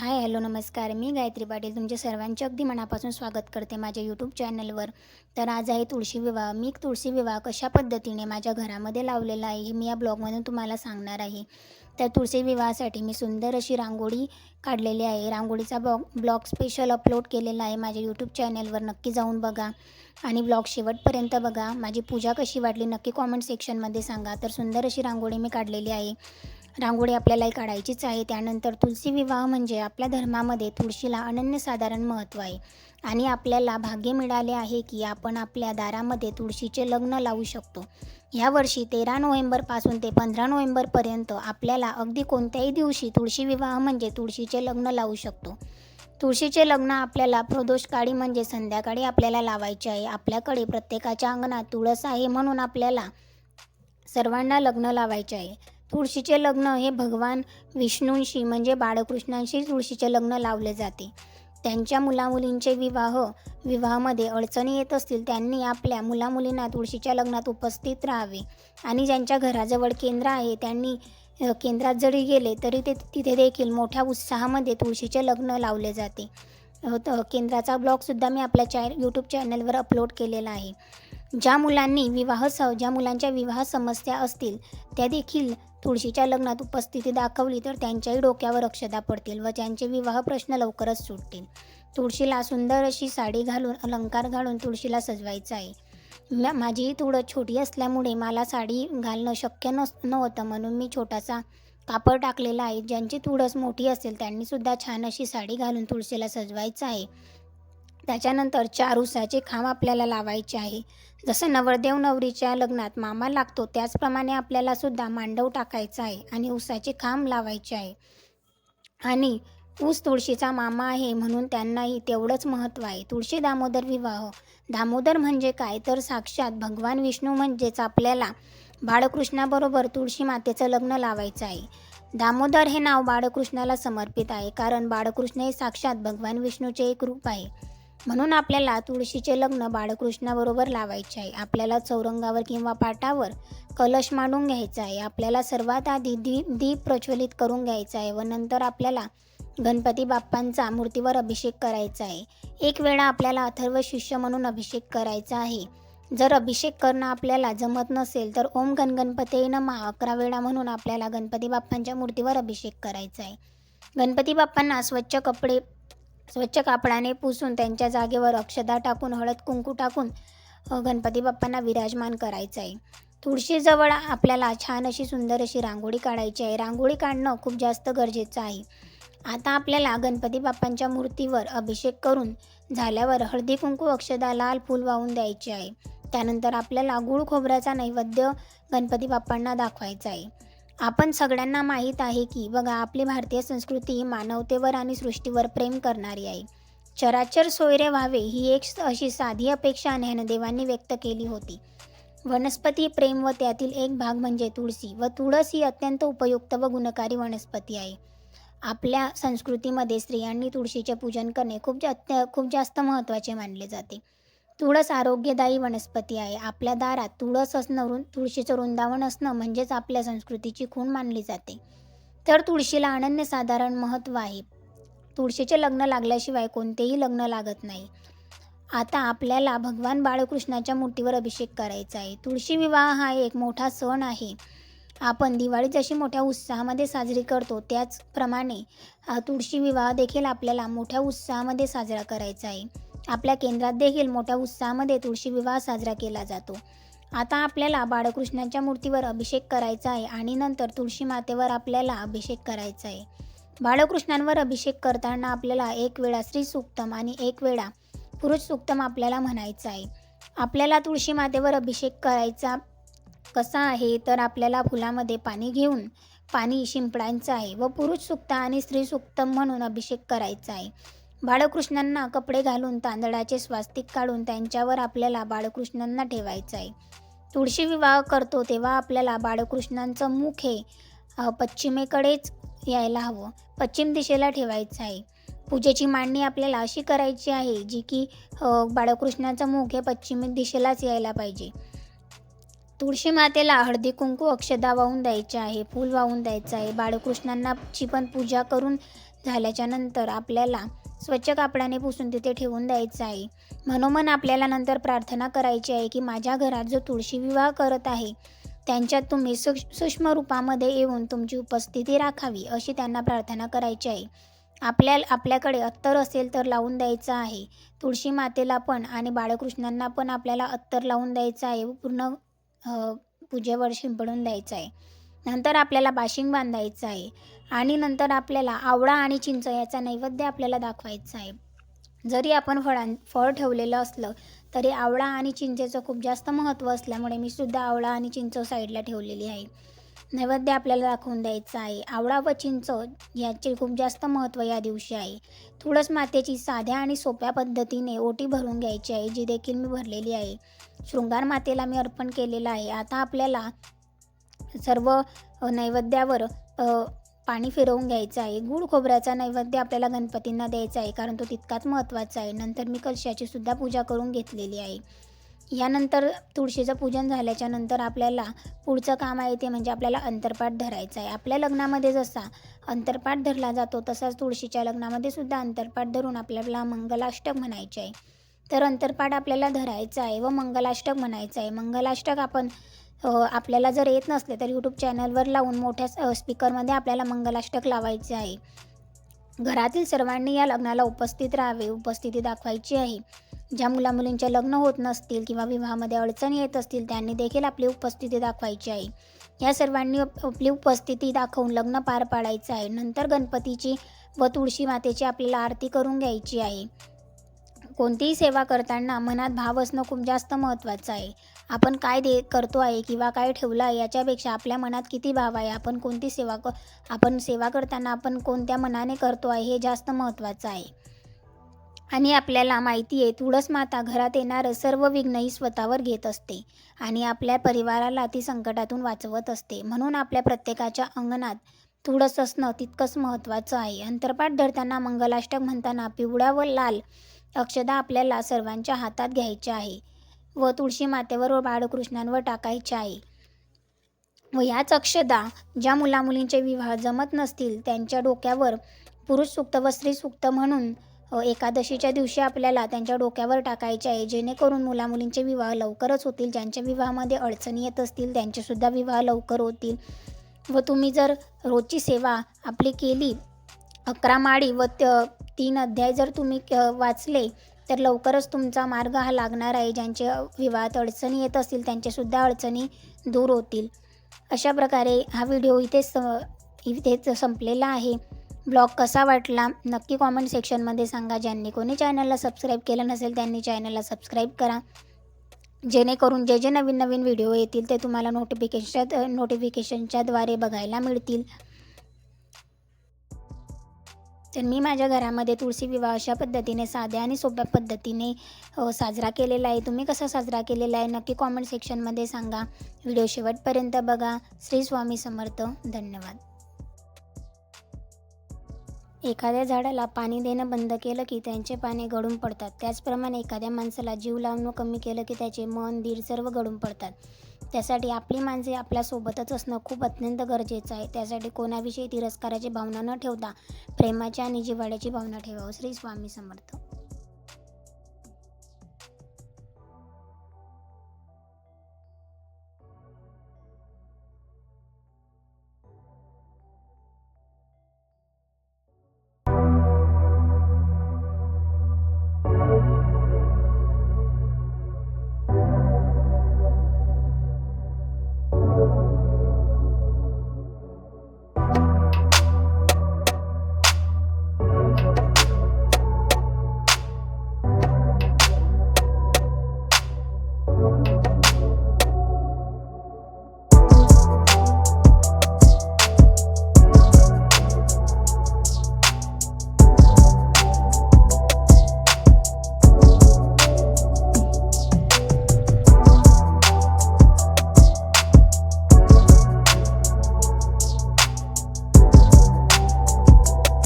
Hi hello नमस्कार. मी गायत्री पाटील. तुमच्या सर्वांचे अगदी मनापासून स्वागत करते माझ्या यूट्यूब चॅनलवर तर आज आहे तुळशी विवाह. मी तुळशी विवाह कशा पद्धतीने माझ्या घरामध्ये लावलेला आहे हे मी या ब्लॉगमधून तुम्हाला सांगणार आहे. तर तुळशी विवाहासाठी मी सुंदर अशी रांगोळी काढलेली आहे. रांगोळीचा ब्लॉग ब्लॉग स्पेशल अपलोड केलेला आहे माझ्या यूट्यूब चॅनलवर नक्की जाऊन बघा आणि ब्लॉग शेवटपर्यंत बघा. माझी पूजा कशी वाटली नक्की कॉमेंट सेक्शनमध्ये सांगा. तर सुंदर अशी रांगोळी मी काढलेली आहे. रांगोळी आपल्यालाही काढायचीच आहे. त्यानंतर तुलसी विवाह म्हणजे आपल्या धर्मामध्ये तुळशीला अनन्यसाधारण महत्त्व आहे. आणि आपल्याला भाग्य मिळाले आहे की आपण आपल्या दारामध्ये तुळशीचे लग्न लावू शकतो. यावर्षी तेरा नोव्हेंबरपासून ते पंधरा नोव्हेंबरपर्यंत आपल्याला अगदी कोणत्याही दिवशी तुळशी विवाह म्हणजे तुळशीचे लग्न लावू शकतो. तुळशीचे लग्न आपल्याला प्रदोषकाळी म्हणजे संध्याकाळी आपल्याला लावायचे आहे. आपल्याकडे प्रत्येकाच्या अंगणात तुळस आहे म्हणून आपल्याला सर्वांना लग्न लावायचे आहे. तुळशीचे लग्न हे भगवान विष्णूंशी म्हणजे बाळकृष्णांशी तुळशीचे लग्न लावले जाते. त्यांच्या मुलामुलींचे विवाह विवाहामध्ये अडचणी येत असतील त्यांनी आपल्या मुलामुलींना तुळशीच्या लग्नात उपस्थित राहावे. आणि ज्यांच्या घराजवळ केंद्र आहे त्यांनी केंद्रात जरी गेले तरी ते तिथे देखील मोठ्या उत्साहामध्ये तुळशीचे लग्न लावले जाते. त- केंद्राचा ब्लॉगसुद्धा मी आपल्या चॅ यूट्यूब चॅनलवर अपलोड केलेला आहे. ज्या मुलांनी विवाह ज्या मुलांच्या विवाह समस्या असतील त्या देखील तुळशीच्या लग्नात उपस्थिती दाखवली तर त्यांच्याही डोक्यावर अक्षदा पडतील व त्यांचे विवाह प्रश्न लवकरच सुटतील. तुळशीला सुंदर अशी साडी घालून अलंकार घालून तुळशीला सजवायचं आहे. म- माझी तुळस छोटी असल्यामुळे मला साडी घालणं शक्य नस नव्हतं म्हणून मी छोटासा कापड टाकलेला आहे. ज्यांची तुळस मोठी असेल त्यांनीसुद्धा छान अशी साडी घालून तुळशीला सजवायचं आहे. त्याच्यानंतर चार उसाचे खांब आपल्याला लावायचे आहे. जसं नवरदेव नवरीच्या लग्नात मामा लागतो त्याचप्रमाणे आपल्याला सुद्धा मांडव टाकायचा आहे आणि उसाचे खांब लावायचे आहे. आणि ऊस तुळशीचा मामा आहे म्हणून त्यांनाही तेवढंच महत्त्व आहे. तुळशी दामोदर विवाह. दामोदर म्हणजे काय? तर साक्षात भगवान विष्णू म्हणजेच आपल्याला बाळकृष्णाबरोबर तुळशी मातेचं लग्न लावायचं आहे. दामोदर हे नाव बाळकृष्णाला समर्पित आहे कारण बाळकृष्ण हे साक्षात भगवान विष्णूचे एक रूप आहे. म्हणून आपल्याला तुळशीचे लग्न बाळकृष्णाबरोबर लावायचे आहे. आपल्याला चौरंगावर किंवा पाटावर कलश मांडून घ्यायचा आहे. आपल्याला सर्वात आधी दी दीप प्रज्वलित करून घ्यायचा आहे व नंतर आपल्याला गणपती बाप्पांचा मूर्तीवर अभिषेक करायचा आहे. एक वेळा आपल्याला अथर्व शिष्य म्हणून अभिषेक करायचा आहे. जर अभिषेक करणं आपल्याला जमत नसेल तर ओम गण गणपती अकरा वेळा म्हणून आपल्याला गणपती बाप्पांच्या मूर्तीवर अभिषेक करायचा आहे. गणपती बाप्पांना स्वच्छ कपडे स्वच्छ कापडाने पुसून त्यांच्या जागेवर अक्षदा टाकून हळद कुंकू टाकून गणपती बाप्पांना विराजमान करायचं आहे तुळशीजवळ आपल्याला छान अशी सुंदर अशी रांगोळी काढायची आहे. रांगोळी काढणं खूप जास्त गरजेचं आहे. आता आपल्याला गणपती बाप्पांच्या मूर्तीवर अभिषेक करून झाल्यावर हळदी कुंकू अक्षदा लाल फूल वाहून द्यायचे आहे. त्यानंतर आपल्याला गुळ खोबऱ्याचा नैवेद्य गणपती बाप्पांना दाखवायचा आहे. आपण सगळ्यांना माहीत आहे की बघा आपली भारतीय संस्कृती ही मानवतेवर आणि सृष्टीवर प्रेम करणारी आहे. चराचर सोयरे व्हावे ही एक अशी साधी अपेक्षा ज्ञानदेवांनी व्यक्त केली होती. वनस्पती प्रेम व त्यातील एक भाग म्हणजे तुळशी व तुळस ही अत्यंत उपयुक्त व गुणकारी वनस्पती आहे. आपल्या संस्कृतीमध्ये स्त्रियांनी तुळशीचे पूजन करणे खूप जास्त खूप जास्त महत्त्वाचे मानले जाते. तुळस आरोग्यदायी वनस्पती आहे. आपल्या दारात तुळस असणं वृ- तुळशीचं वृंदावन असणं म्हणजेच आपल्या संस्कृतीची खूण मानली जाते. तर तुळशीला अनन्यसाधारण महत्त्व आहे. तुळशीचे लग्न लागल्याशिवाय कोणतेही लग्न लागत नाही. आता आपल्याला भगवान बाळकृष्णाच्या मूर्तीवर अभिषेक करायचा आहे. तुळशी विवाह हा एक मोठा सण आहे. आपण दिवाळी जशी मोठ्या उत्साहामध्ये साजरी करतो त्याचप्रमाणे तुळशी विवाह देखील आपल्याला मोठ्या उत्साहामध्ये साजरा करायचा आहे. आपल्या केंद्रात देखील मोठ्या उत्साहामध्ये तुळशी विवाह साजरा केला जातो. आता आपल्याला बाळकृष्णाच्या मूर्तीवर अभिषेक करायचा आहे आणि नंतर तुळशी मातेवर आपल्याला अभिषेक करायचा आहे. बाळकृष्णांवर अभिषेक करताना आपल्याला एक वेळा श्री सुक्तम आणि एक वेळा पुरुष सुक्तम आपल्याला म्हणायचं आहे. आपल्याला तुळशी मातेवर अभिषेक करायचा कसा आहे? तर आपल्याला फुलामध्ये पाणी घेऊन पाणी शिंपडायचं आहे व पुरुष सुक्त आणि स्त्री सुक्तम म्हणून अभिषेक करायचा आहे. बाळकृष्णांना कपडे घालून तांदळाचे स्वास्तिक काढून त्यांच्यावर आपल्याला बाळकृष्णांना ठेवायचं आहे. तुळशी विवाह करतो तेव्हा आपल्याला बाळकृष्णांचं मुख हे पश्चिमेकडेच यायला हवं. पश्चिम दिशेला ठेवायचं आहे. पूजेची मांडणी आपल्याला अशी करायची आहे जी की बाळकृष्णाचं मुख हे पश्चिम दिशेलाच यायला पाहिजे. तुळशी मातेला हळदी कुंकू अक्षदा वाहून द्यायचे आहे फूल वाहून द्यायचं आहे. बाळकृष्णांनाची पण पूजा करून झाल्याच्यानंतर आपल्याला स्वच्छ कापडाने पुसून तिथे ठेवून द्यायचं आहे. मनोमन आपल्याला नंतर प्रार्थना करायची आहे की माझ्या घरात जो तुळशी विवाह करत आहे त्यांच्यात तुम्ही सु सूक्ष्म रूपामध्ये येऊन तुमची उपस्थिती राखावी अशी त्यांना प्रार्थना करायची आहे. आपल्या आपल्याकडे अत्तर असेल तर लावून द्यायचं आहे. तुळशी मातेला पण आणि बाळकृष्णांना पण आपल्याला अत्तर लावून द्यायचं आहे. पूर्ण पूजेवर शिंपडून द्यायचं आहे. नंतर आपल्याला बाशिंग बांधायचं आहे. आणि नंतर आपल्याला आवळा आणि चिंच याचा नैवेद्य आपल्याला दाखवायचा आहे. जरी आपण फळां फळ ठेवलेलं असलं तरी आवळा आणि चिंचेचं खूप जास्त महत्त्व असल्यामुळे मी सुद्धा आवळा आणि चिंच साईडला ठेवलेली आहे. नैवेद्य आपल्याला दाखवून द्यायचं आहे. आवळा व चिंच याचे खूप जास्त महत्त्व या दिवशी आहे. तुळस मातेची साध्या आणि सोप्या पद्धतीने ओटी भरून घ्यायची आहे जी देखील मी भरलेली आहे. शृंगार मातेला मी अर्पण केलेलं आहे. आता आपल्याला सर्व नैवेद्यावर पाणी फिरवून घ्यायचं आहे. गूळ खोबऱ्याचा नैवेद्य आपल्याला गणपतींना द्यायचा आहे कारण तो तितकाच महत्त्वाचा आहे. नंतर मी कलशाची सुद्धा पूजा करून घेतलेली आहे. यानंतर तुळशीचं पूजन झाल्याच्यानंतर आपल्याला पुढचं काम आहे ते म्हणजे आपल्याला अंतरपाठ धरायचं आहे. आपल्या लग्नामध्ये जसा अंतरपाठ धरला जातो तसाच तुळशीच्या लग्नामध्ये सुद्धा अंतरपाठ धरून आपल्याला मंगलाष्टक म्हणायचे आहे. तर अंतरपाठ आपल्याला धरायचा आहे व मंगलाष्टक म्हणायचं आहे. मंगलाष्टक आपण आपल्याला जर येत नसले तर यूट्यूब चॅनलवर लावून मोठ्या स्पीकरमध्ये आपल्याला मंगलाष्टक लावायचे आहे. घरातील सर्वांनी या लग्नाला उपस्थित राहावे उपस्थिती दाखवायची आहे. ज्या मुलामुलींचे लग्न होत नसतील किंवा विवाहामध्ये अडचणी येत असतील त्यांनी देखील आपली उपस्थिती दाखवायची आहे. या सर्वांनी आपली उपस्थिती दाखवून लग्न पार पाडायचं आहे. नंतर गणपतीची व तुळशी मातेची आपल्याला आरती करून घ्यायची आहे. कोणतीही सेवा करताना मनात भाव असणं खूप जास्त महत्त्वाचं आहे. आपण काय दे करतो आहे किंवा काय ठेवलं आहे याच्यापेक्षा आपल्या मनात किती भाव आहे? आपण कोणती सेवा क आपण सेवा करताना आपण कोणत्या मनाने करतो आहे हे जास्त महत्त्वाचं आहे. आणि आपल्याला माहिती आहे तुळस माता घरात येणारं सर्व विघ्नही स्वतःवर घेत असते आणि आपल्या परिवाराला ती संकटातून वाचवत असते. म्हणून आपल्या प्रत्येकाच्या अंगणात तुळस असणं तितकंच महत्त्वाचं आहे. अंतरपाठ धरताना मंगलाष्टक म्हणताना पिवळ्या व लाल अक्षदा आपल्याला सर्वांच्या हातात घ्यायच्या आहे. व तुळशी मातेवर व बाळकृष्णांवर टाकायच्या आहे व याच अक्षदा ज्या मुलामुलींचे विवाह जमत नसतील त्यांच्या डोक्यावर पुरुष सुक्त व स्त्री सुक्त म्हणून एकादशीच्या दिवशी आपल्याला त्यांच्या डोक्यावर टाकायचे आहे जेणेकरून मुलामुलींचे विवाह लवकरच होतील ज्यांच्या विवाहामध्ये अडचणी येत असतील त्यांचेसुद्धा विवाह लवकर होतील. व तुम्ही जर रोजची सेवा आपली केली अकरा माळी व त तीन अध्याय जर तुम्ही वाचले तर लवकरच तुमचा मार्ग हा लागणार आहे. ज्यांचे विवाहात अडचणी येत असतील त्यांच्यासुद्धा अडचणी दूर होतील. अशा प्रकारे हा व्हिडिओ इथेच स- इथेच संपलेला आहे. ब्लॉग कसा वाटला नक्की कॉमेंट सेक्शनमध्ये सांगा. ज्यांनी कोणी चॅनलला सबस्क्राईब केलं नसेल त्यांनी चॅनलला सबस्क्राईब करा. जेणेकरून जे जे नवीन नवीन व्हिडिओ येतील ते तुम्हाला नोटिफिकेशन नोटिफिकेशनच्याद्वारे बघायला मिळतील. तर मी माझ्या घरामध्ये तुळशी विवाह अशा पद्धतीने साध्या आणि सोप्या पद्धतीने साजरा केलेला आहे. तुम्ही कसा साजरा केलेला आहे नक्की कॉमेंट सेक्शनमध्ये सांगा. व्हिडिओ शेवटपर्यंत बघा. श्री स्वामी समर्थ. धन्यवाद. एखाद्या झाडाला पाणी देणं बंद केलं की त्यांचे पाने गळून पडतात. त्याचप्रमाणे एखाद्या माणसाला जीव लावणं कमी केलं की त्याचे मन धीर सर्व गळून पडतात. त्यासाठी आपली माणसे आपल्यासोबतच असणं खूप अत्यंत गरजेचं आहे. त्यासाठी कोणाविषयी तिरस्काराची भावना न ठेवता प्रेमाची आणि जिव्हाळ्याची भावना ठेवावं. श्री स्वामी समर्थ.